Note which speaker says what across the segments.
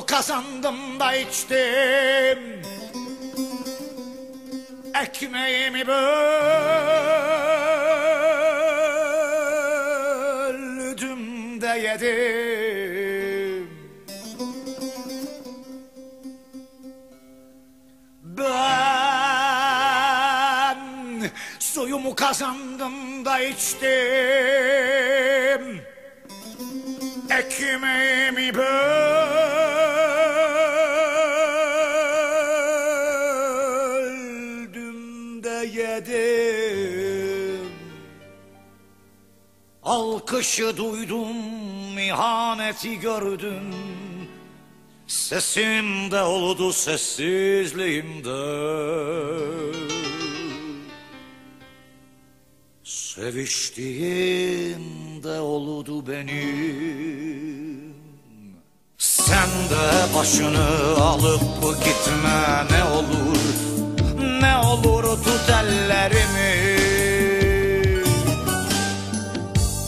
Speaker 1: Suyumu kazandım da içtim. Ekmeğimi böldüm de yedim. Ben suyumu kazandım da içtim. Ekmeğimi böldüm yedim. Alkışı duydum, ihaneti gördüm. Sesimde oldu sessizliğimde. Seviştiğimde oldu benim. Sen de başını alıp gitme Ne olur tut ellerimi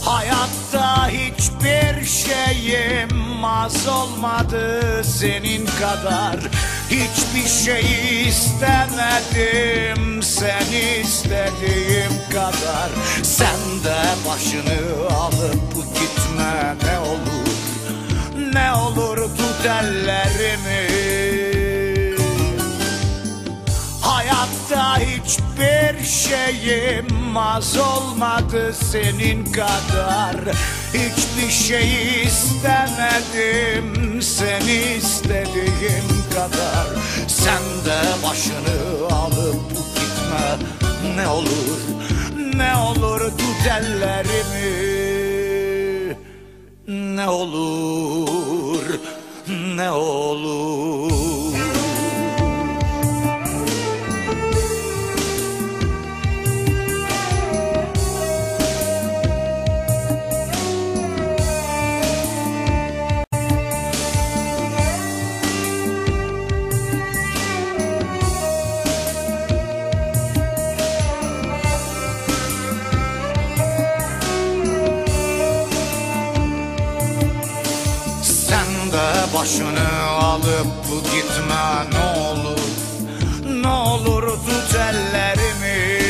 Speaker 1: Hayatta hiçbir şeyim az olmadı senin kadar. Hiçbir şey istemedim sen istediğim kadar. Sen de başını alıp gitme ne olur. Ne olur tut ellerimi hiçbir şeyim az olmadı senin kadar. Hiçbir şey istemedim seni istediğim kadar. Sen de başını alıp gitme ne olur Ne olur tut ellerimi. Ne olur ne olur De başını alıp gitme ne olur Ne olur tut ellerimi.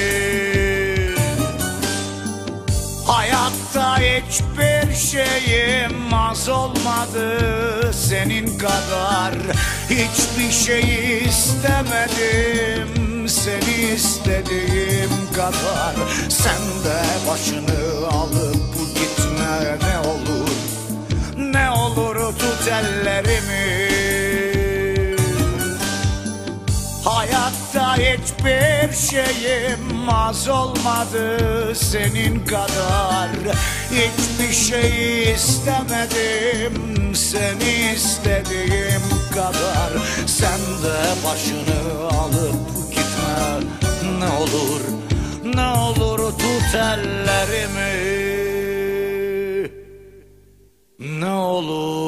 Speaker 1: Hayatta hiçbir şeyim az olmadı senin kadar. Hiçbir şey istemedim seni istediğim kadar. Sen de başını hiçbir şeyim az olmadı senin kadar. Hiçbir şey istemedim seni istediğim kadar. Sen de başını alıp gitme ne olur Ne olur tut ellerimi. Ne olur